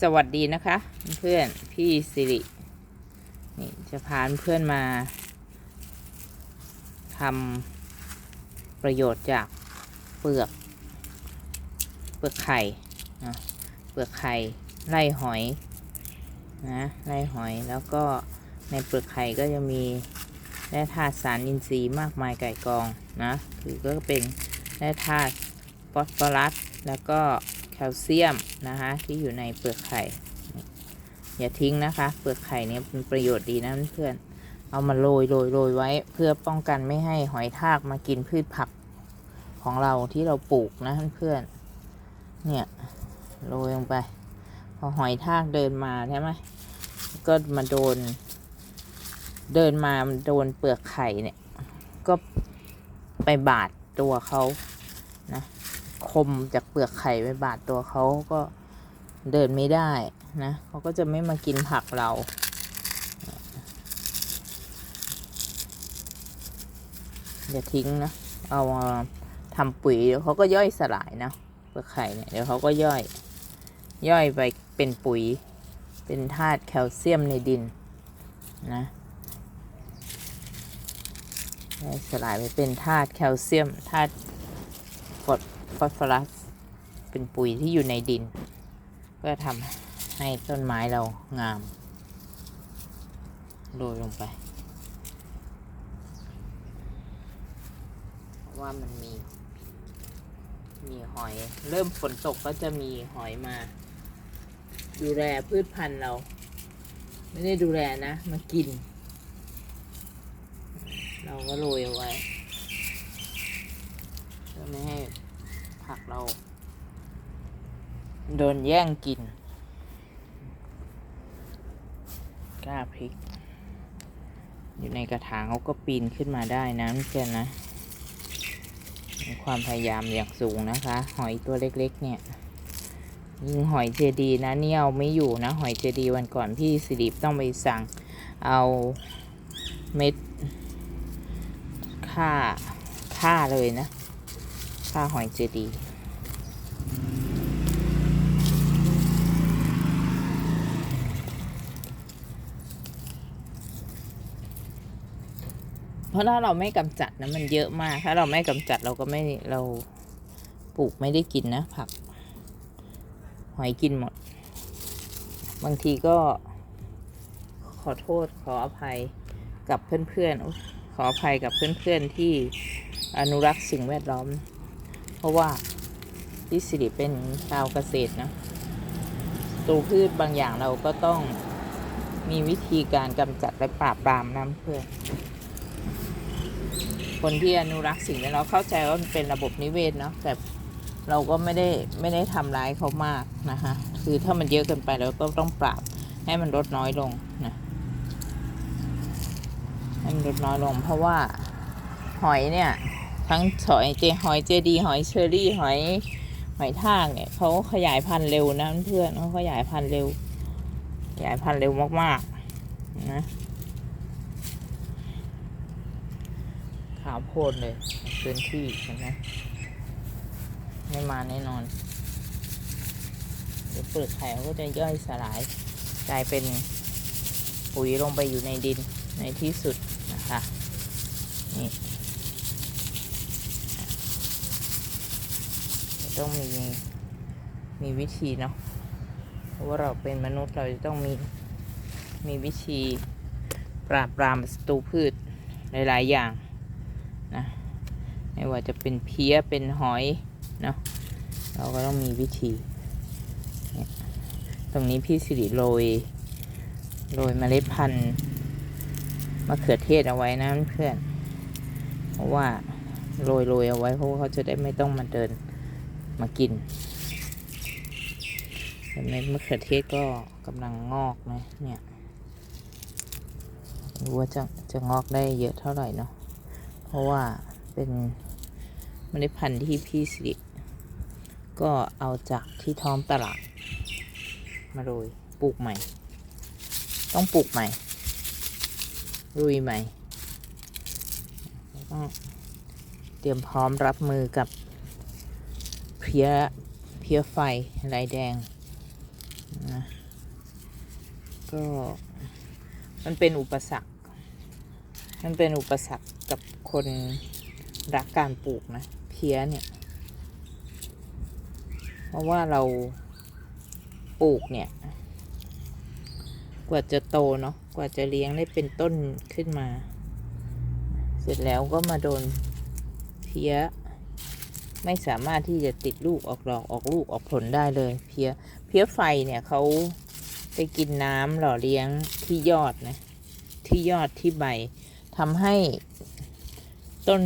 สวัสดีนะคะ เพื่อนพี่สิรินี่จะพาเพื่อนมาทำประโยชน์จากเปลือก เปลือกไข่นะเปลือกไข่ไล่หอยนะไล่หอยแล้วก็ในเปลือกไข่ก็จะมีแร่ธาตุสารอินทรีย์มากมายไก่กองนะคือก็เป็นแร่ธาตุฟอสฟอรัสแล้วก็ แคลเซียมนะคะที่อยู่ในเปลือกไข่ อย่าทิ้งนะคะ เปลือกไข่เนี่ยเป็นประโยชน์ดีนะเพื่อนเอามาโรยโรยโรยไว้เพื่อป้องกันไม่ให้หอยทากมากินพืชผักของเราที่เราปลูกนะเพื่อนเนี่ยโรยลงไปพอหอยทากเดินมาใช่ไหมก็มาโดน เดินมาโดนเปลือกไข่เนี่ย ก็ไปบาดตัวเขานะ มจากเปลือกไข่ไปบาดตัวเขาก็เดินไม่ได้นะเขาก็จะไม่มากินผักเรา อย่าทิ้งนะ เอามาทำปุ๋ยเดี๋ยวเขาก็ย่อยสลายนะเปลือกไข่เนี่ยเดี๋ยวเขาก็ย่อย ย่อยไปเป็นปุ๋ย เป็นธาตุแคลเซียมในดินนะย่อยสลายไปเป็นธาตุแคลเซียมธาตุฟอส ฟอสฟอรัส เป็นปุ๋ยที่อยู่ในดินเพื่อทำให้ต้นไม้เรางาม โรยลงไปเพราะว่ามันมี มีหอย เริ่มฝนตกก็จะมีหอยมา ดูแลพืชพันธุ์เรา ไม่ได้ดูแลนะ มากิน เราก็โรยเอาไว้เพื่อไม่ให้ ผักเรา โดนแย่งกินกล้าพริก อยู่ในกระถางเขาก็ปีนขึ้นมาได้นะเพื่อนนะมีความพยายามอย่างสูงนะคะ หอยตัวเล็กๆ เนี่ย ยิงหอยเจดีนะเนี่เอาไม่อยู่นะ หอยเจดีวันก่อนพี่สิริปต้องไปสั่งเอาเม็ดค่าค่าเลยนะ ค่าหอยเจดีเพราะถ้าเราไม่กำจัดนะมันเยอะมาก ถ้าเราไม่กำจัดเราก็ไม่เราปลูกไม่ได้กินนะผัก หอยกินหมด บางทีก็ขอโทษขออภัยกับเพื่อนๆขออภัยกับเพื่อนๆที่อนุรักษ์สิ่งแวดล้อม ราะว่าที่สิริเป็นชาวเกษตรนะตัวพืชบางอย่างเราก็ต้องมีวิธีการกำจัดและปราบปรามน้ำเพื่อคนที่อนุรักษ์สิ่งแวดล้อมเข้าใจว่ามันเป็นระบบนิเวศเนาะแต่เราก็ไม่ได้ไม่ได้ทำร้ายเขามากนะคะ คือถ้ามันเยอะเกินไปเราก็ต้องปราบให้มันลดน้อยลงนะให้มันลดน้อยลง เพราะว่าหอยเนี่ย ทั้งหอยเจหอยเจดีหอยเชอรี่หอยหอยทากเนี่ยเขาขยายพันธุ์เร็วนะเพื่อนเขาขยายพันธุ์เร็ว ขยายพันธุ์เร็วมากๆนะขาวโพลนเลยพื้นที่เห็นไหมไม่มาแน่นอน เดี๋ยวเปลือกไข่เขาก็จะย่อยสลาย กลายเป็นปุ๋ยลงไปอยู่ในดินในที่สุดนะคะนี่ ต้องมีมีวิธีเนาะเพราะว่าเราเป็นมนุษย์เราจะต้องมีมีวิธีปราบปรามศัตรูพืชหลาย ๆ อย่างนะไม่ว่าจะเป็นเพี้ยเป็นหอยเนาะเราก็ต้องมีวิธีเนี่ยตรงนี้พี่สิริโรยโรยเมล็ดพันธุ์มะเขือเทศเอาไว้นะเพื่อน เพราะว่าโรยโรยเอาไว้เพราะว่าเขาจะได้ไม่ต้องมาเดิน มากินแต่เม็ดมะเขือเทศก็กำลังงอกนะเนี่ยรู้ว่าจะจะงอกได้เยอะเท่าไหร่เนาะเพราะว่าเป็นเมล็ดพันธุ์ที่พี่สิริก็เอาจากที่ท้องตลาด มาโรยปลูกใหม่ ต้องปลูกใหม่รุยใหม่แล้วก็เตรียมพร้อมรับมือกับ เพี้ยเพี้ยไฟลายแดงนะก็มันเป็นอุปสรรค มันเป็นอุปสรรคกับคนรักการปลูกนะ เพี้ยเนี่ย เพราะว่าเราปลูกเนี่ย กว่าจะโตเนาะ กว่าจะเลี้ยงได้เป็นต้นขึ้นมา เสร็จแล้วก็มาโดนเพี้ย ไม่สามารถที่จะติดลูกออกดอกออกลูกออกผลได้เลยเพี้ยเพี้ยไฟเนี่ยเขาไปกินน้ำหล่อเลี้ยงที่ยอดนะที่ยอดที่ใบทำให้ต้น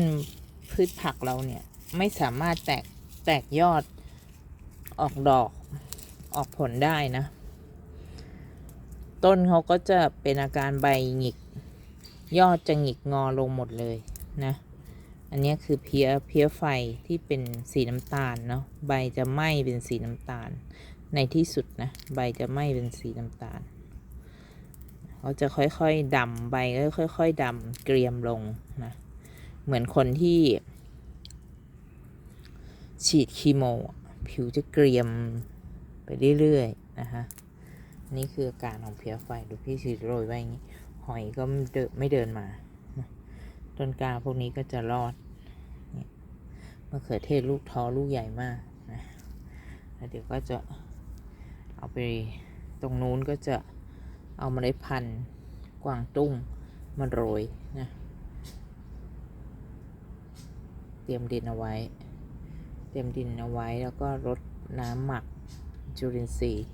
พืชผักเราเนี่ยไม่สามารถแตกแตกยอดออกดอกออกผลได้นะ ต้นเขาก็จะเป็นอาการใบหงิก ยอดจะหงิกงอลงหมดเลยนะ อันนี้คือเพี้ยเพี้ยไฟที่เป็นสีน้ำตาลเนาะใบจะไหม้เป็นสีน้ำตาล ในที่สุดนะใบจะไหม้เป็นสีน้ำตาลเขาจะค่อยๆดำใบก็ค่อย ๆดำเกรียมลงนะเหมือนคนที่ ฉีดคีโม ผิวจะเกรียมไปเรื่อยๆนะคะนี่คืออาการของเพี้ยไฟดูพี่สีโรยไว้อย่างนี้หอยก็ไม่เดินมา ต้นกล้าพวกนี้ก็จะรอดมะเขือเทศลูกท้อลูกใหญ่มากนะแล้วเดี๋ยวก็จะเอาไปตรงนู้นก็จะเอาเมล็ดพันธุ์กวางตุ้งมาโรยนะเตรียมดินเอาไว้ เตรียมดินเอาไว้แล้วก็รดน้ำหมักจุลินทรีย์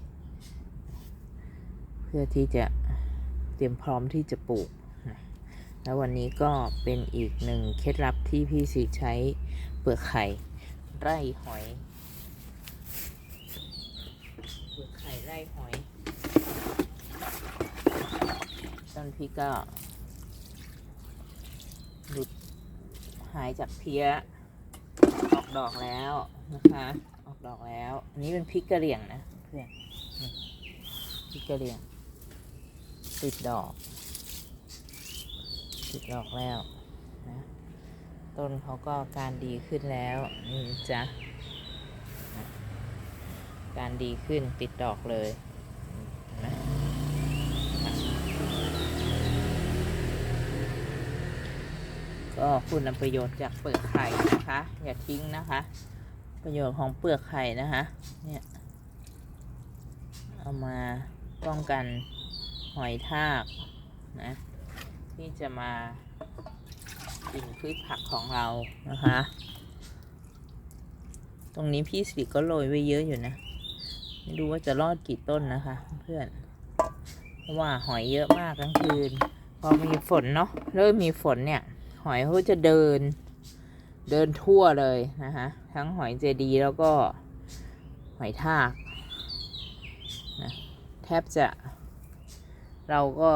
เพื่อที่จะเตรียมพร้อมที่จะปลูก แล้ววันนี้ก็เป็นอีกหนึ่งเคล็ดลับที่พี่สีใช้เปลือกไข่ไร่หอย เปลือกไข่ไร่หอย ต้นพี่ก็หลุดหายจากเพี้ย ออกดอกแล้วนะคะ ออกดอกแล้ว อันนี้เป็นพริกกระเหรี่ยงนะเพื่อนพริกกระเหรี่ยงติดดอก ติดดอกแล้วนะต้นเขาก็การดีขึ้นแล้วนี่จ้ะนะการดีขึ้นติดดอกเลยนไหมก็คุณประโยชน์จากเปลือกไข่นะคะ อย่าทิ้งนะคะ ประโยชน์ของเปลือกไข่นะคะเนี่ยเอามาป้องกันหอยทากนะ ที่จะมากินพืชผักของเรานะคะ ตรงนี้พี่สิริก็โรยไว้เยอะอยู่นะ ไม่รู้ว่าจะรอดกี่ต้นนะคะ เพื่อน เพราะว่าหอยเยอะมากกลางคืน พอมีฝนเนาะ เริ่มมีฝนเนี่ย หอยเขาจะเดิน เดินทั่วเลยนะคะ ทั้งหอยเจดีแล้วก็หอยทากนะแทบจะเราก็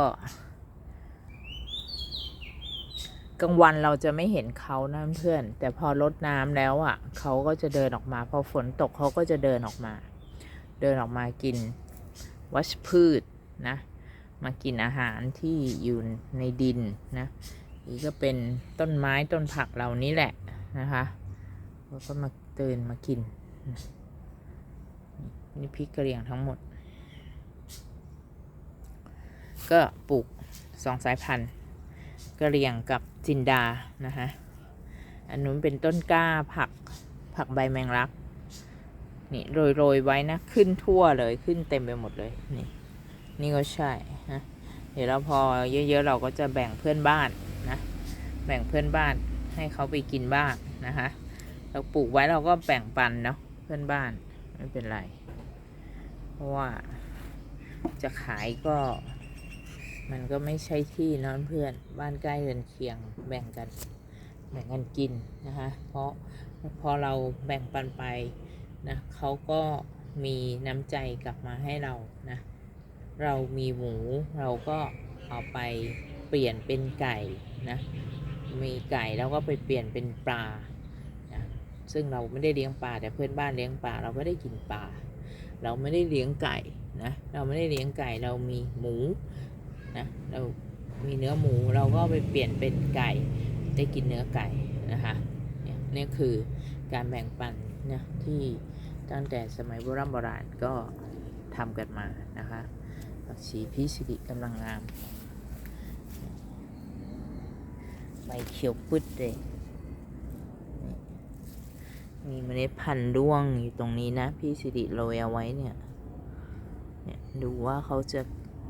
กลางวันเราจะไม่เห็นเขานะเพื่อน แต่พอลดน้ำแล้วอะเขาก็จะเดินออกมาพอฝนตกเขาก็จะเดินออกมา เดินออกมากินวัชพืชนะ มากินอาหารที่อยู่ในดินนะนี่ก็เป็นต้นไม้ต้นผักเหล่านี้แหละนะคะแล้วก็มาเดินมากินนะนี่พริกกระเหรี่ยงทั้งหมด ก็ปลูกสองสายพันธุ์ กระเหรี่ยงกับจินดานะคะอันนู้นเป็นต้นกล้าผักผักใบแมงลัก นี่โรยโรยๆไว้นะ ขึ้นทั่วเลยขึ้นเต็มไปหมดเลย นี่ นี่ก็ใช่นะเดี๋ยวเราพอเยอะๆเราก็จะแบ่งเพื่อนบ้านนะแบ่งเพื่อนบ้านให้เขาไปกินบ้างนะคะเราปลูกไว้เราก็แบ่งปันเนาะเพื่อนบ้านไม่เป็นไร เพราะว่าจะขายก็ มันก็ไม่ใช่ที่นอนเพื่อนบ้านใกล้เรือนเคียงแบ่งกัน แบ่งกันกินนะคะเพราะพอเราแบ่งปันไปนะเขาก็มีน้ำใจกลับมาให้เรานะเรามีหมูเราก็เอาไปเปลี่ยนเป็นไก่นะมีไก่แล้วก็ไปเปลี่ยนเป็นปลานะซึ่งเราไม่ได้เลี้ยงปลาแต่เพื่อนบ้านเลี้ยงปลาเราก็ได้กินปลาเราไม่ได้เลี้ยงไก่นะเราไม่ได้เลี้ยงไก่เรามีหมู นะเรามีเนื้อหมูเราก็ไปเปลี่ยนเป็นไก่ได้กินเนื้อไก่นะคะเนี่ยนี่คือการแบ่งปันนะที่ตั้งแต่สมัยโบราณโบราณก็ทำกันมานะคะผักชีพี่สิริกำลังงามใบเขียวปึ๊ดเลยมีมีเมล็ดพันธุ์ร่วงอยู่ตรงนี้นะ พี่สิริโรยเอาไว้เนี่ยเนี่ย ดูว่าเขาจะ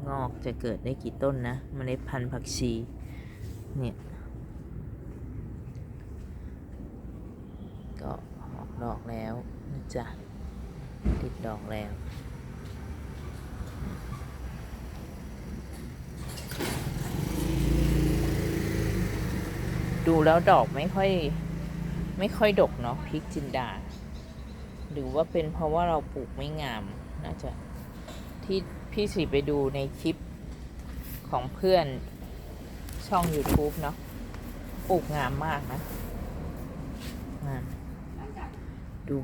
งอกจะเกิดได้กี่ต้นนะเมล็ดพันธุ์ผักชีเนี่ยก็ออกดอกแล้วนะจ๊ะติดดอกแล้วดูแล้วดอกไม่ค่อย ไม่ค่อยดกเนาะพริกจินดา หรือว่าเป็นเพราะว่าเราปลูกไม่งามน่าจะที่ พี่สิไปดูในคลิปของเพื่อนช่อง YouTube เนาะปลูกงามมากนะงามดู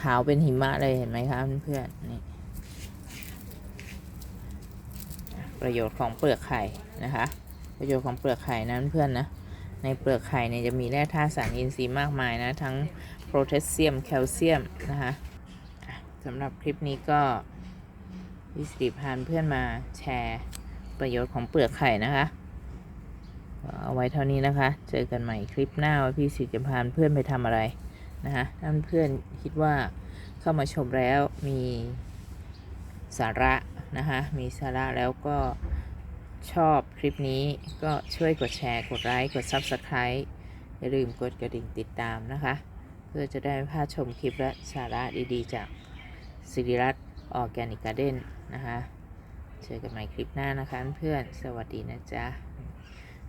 ขาวเป็นหิมะเลยเห็นไหมคะเพื่อนนี่ประโยชน์ของเปลือกไข่นะคะ ประโยชน์ของเปลือกไข่นะเพื่อนนะ ในเปลือกไข่เนี่ยจะมีแร่ธาตุสารอินทรีย์มากมายนะ ทั้งโพแทสเซียมแคลเซียมนะคะ สำหรับคลิปนี้ก็วิสิริพานเพื่อนมาแชร์ประโยชน์ของเปลือกไข่นะคะเอาไว้เท่านี้นะคะ เจอกันใหม่คลิปหน้าว่าพี่สิริพานเพื่อนไปทำอะไรนะคะถ้าเพื่อนคิดว่าเข้ามาชมแล้วมีสาระนะคะมีสาระแล้วก็ชอบคลิปนี้ก็ช่วยกดแชร์ กดไลค์ กด Subscribe อย่าลืมกดกระดิ่งติดตามนะคะ เพื่อจะได้ไม่พลาดชมคลิปและสาระดีๆจาก สิริรัตน์ออร์แกนิกการ์เด้นนะคะเจอกันใหม่คลิปหน้านะคะเพื่อนสวัสดีนะจ๊ะ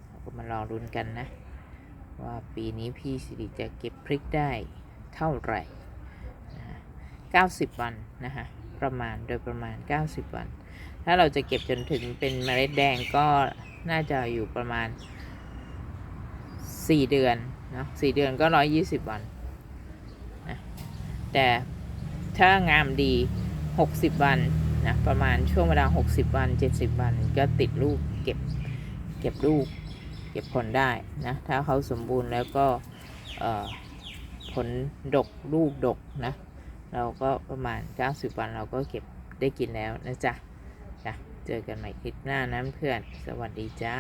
เราก็มารองรุนกันนะ ว่าปีนี้พี่สิริจะเก็บพริกได้เท่าไหร่นะะ90 วันนะคะประมาณโดยประมาณ 90 วัน ถ้าเราจะเก็บจนถึงเป็นเมล็ดแดงก็น่าจะอยู่ประมาณ 4 เดือนเนาะ4เดือนก็ 120 วันนะแต่ ถ้างามดี 60 วันนะประมาณช่วงเวลา 60 วัน 70 วัน ก็ติดลูกเก็บเก็บลูกเก็บผลได้นะถ้าเขาสมบูรณ์แล้วก็ผลดกลูกดกนะเราก็ประมาณ 90 วันเราก็เก็บได้กินแล้วนะจ๊ะจ้ะเจอกันใหม่คลิปหน้านะเพื่อน สวัสดีจ้า